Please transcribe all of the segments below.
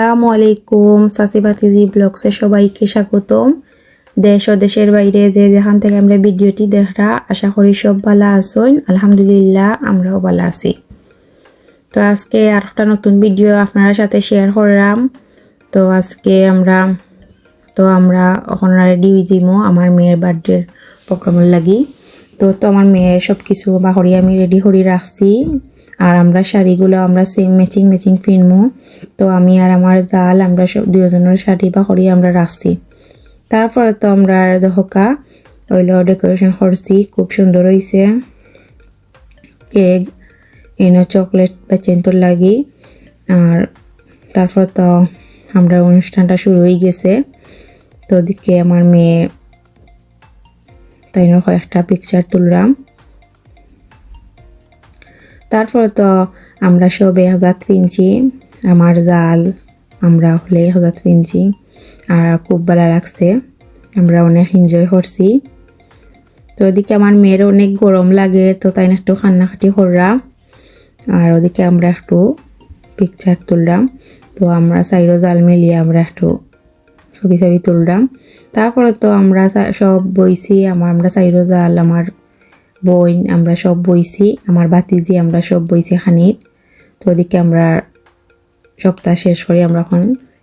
আসসালামু আলাইকুম সাসি বাতিজি ব্লগসে সবাইকে স্বাগতম। দেশ ও দেশের বাইরে যে যেখান থেকে আমরা ভিডিওটি দেখরা আশা করি সব ভালো আছেন। আলহামদুলিল্লাহ, আমরাও ভালো আছি। তো আজকে আর একটা নতুন ভিডিও আপনার সাথে শেয়ার করলাম। তো আজকে আমরা, তো আমরা এখন রেডি যাব আমার মেয়ের বার্থডের প্রোগ্রামের লাগি। তো তো আমার মেয়ের সব কিছু বাহরি আমি রেডি করে রাখছি। আর আমরা শাড়িগুলো আমরা সেম ম্যাচিং ম্যাচিং কিনবো তো আমি আর আমার জাল আমরা সব দুজনের শাড়ি বাহরি আমরা রাখছি। তারপরে তো আমরা দহকা, ওইলো ডেকোরেশন করছি, খুব সুন্দর হয়েছে কেক, এনে চকলেট বা চেন্তর লাগি। আর তারপর তো আমরা অনুষ্ঠানটা শুরু হয়ে গেছে। তো ওদিকে আমার মেয়ে তাই কয়েকটা পিকচার তুললাম। তারপর তো আমরা সবে হজাত কিনছি আমার জাল, আমরা হলে হজাত কিনছি আর খুব ভালো লাগছে, আমরা অনেক এনজয় করছি। তো ওদিকে আমার মেয়ের অনেক গরম লাগে, তো তাই একটু কান্নাকাটি করলাম। আর ওদিকে আমরা একটু পিকচার তুললাম, তো আমরা সাইরো জাল মিলিয়ে আমরা একটু ছবি ছবি তুললাম। তারপরে তো আমরা সব বইছি, আমার, আমরা সাইরো জাল আমার বই আমরা সব বইছি, আমার বাতিজি আমরা সব বইছি খানিত তো ওদিকে আমরা সপ্তাহ শেষ করে, আমরা এখন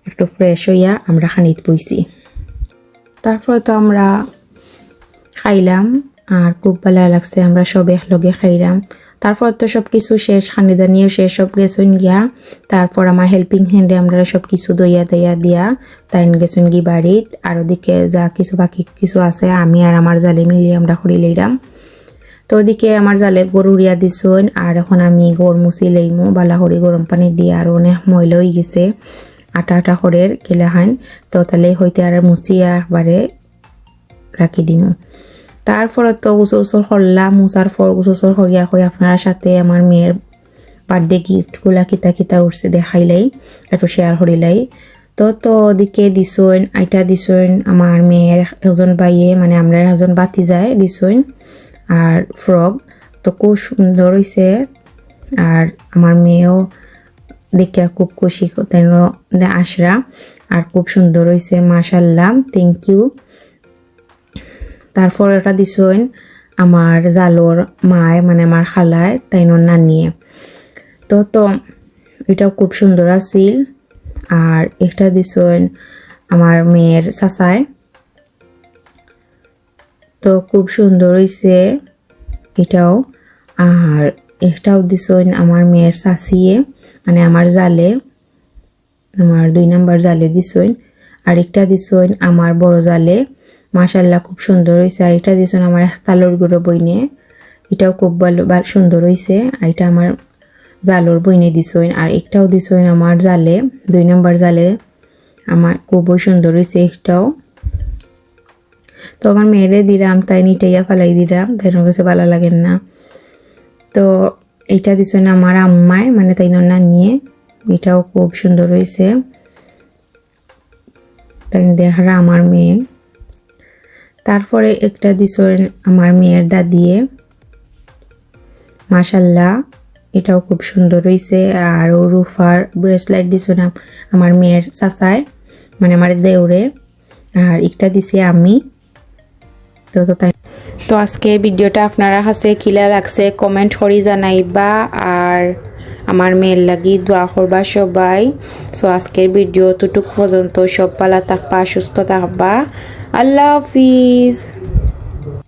একটু ফ্রেশ হইয়া আমরা খানিত বইছি। তারপরে তো আমরা খাইলাম, আর খুব ভালো লাগছে, আমরা সব একলগে খাইলাম। তারপর তো সব কিছু শেষ, খানিদানিও শেষ সব গেছুন গিয়া। তারপর আমার হেল্পিং হ্যান্ডে আমরা সব কিছু দইয়া দইয়া দিয়া তাই গেছুন গি বাড়িত। আর ওদিকে যা কিছু বাকি কিছু আছে, আমি আর আমার জালে মিলিয়ে আমরা করি লইলাম তো ওদিকে আমার জালে গরু উড়িয়া দিছুন, আর এখন আমি গড় মুছি লইমু, বালা করি গরম পানি দিয়ে, আর অনেক ময়লা হয়ে গেছে। আটা আটা করের কেলাহান তো তাহলে হইতে আর মুছিয়া একবারে রাখি দিমু। তারপরে তো গোসল গোসল করলাম মুসার পর গোসল গোসল করিয়া হয়ে আপনার সাথে আমার মেয়ের বার্থডে গিফটগুলা কিতা কিতা উঠছে দেখাইলাই, একটু শেয়ার করিলাই। তো তো ওদিকে দিছইন আইটা দিছইন আমার মেয়ের একজন বাইয়ে মানে আমরা একজন বাতি যায় দিছইন আর ফ্রক তো খুব সুন্দর হয়েছে আর আমার মেয়েও দেখে খুব খুশি, তেন আশরা আর খুব সুন্দর হয়েছে মাশাল্লাহ থ্যাংক ইউ তারপর এটা দিছইন আমার জালোর মায় মানে আমার খালায় তাইনোর নানিয়ে। তো তো, এটাও খুব সুন্দর আছিল। আর এটা দিছইন আমার মেয়ের চাচায় তো, খুব সুন্দর হয়েছে এটাও। আর এটাও দিছইন আমার মেয়ের চাচিয়ে মানে আমার জালে, আমার দুই নাম্বার জালে দিছইন। আর একটা দিছইন আমার বড় জালে। মাশাল্লাহ খুব সুন্দর হয়েছে আর এটা দিছইন আমার তালোর গুঁড়ো বইনে এটাও খুব ভালো সুন্দর হয়েছে আর এটা আমার জালোর বইনে দিছইন আর একটাও দিছইন আমার জালে, দুই নাম্বার জালে আমার খুবই সুন্দর হয়েছে একটাও। তো আমার মেয়েরে দিলাম, তাই নিটাইয়া ফেলাই দিলাম। তাই কাছে ভালো লাগেন না। তো দিছে না আমার আম্মায় মানে তাই না নিয়ে এটাও খুব সুন্দর হয়েছে তাই দেখারা আমার মেয়ে। তারপরে একটা দিছ আমার মেয়ের দাদিয়ে। মাসাল্লাহ এটাও খুব সুন্দর হয়েছে আর ও রুফার ব্রেসলেট দিছ না আমার মেয়ের চাচায় মানে আমার দেউরে। আর একটা দিছে আমি। তো তো তাই তো আজকে ভিডিওটা আপনারা হাসে কিলা লাগছে কমেন্ট করি জানাইবা। আর আমার মেয়ের লাগি দোয়া করবা সবাই। সো আজকের ভিডিও তুটুক পর্যন্ত। সব পালা থাকবা, সুস্থ থাকবা। আল্লাহ হাফিজ।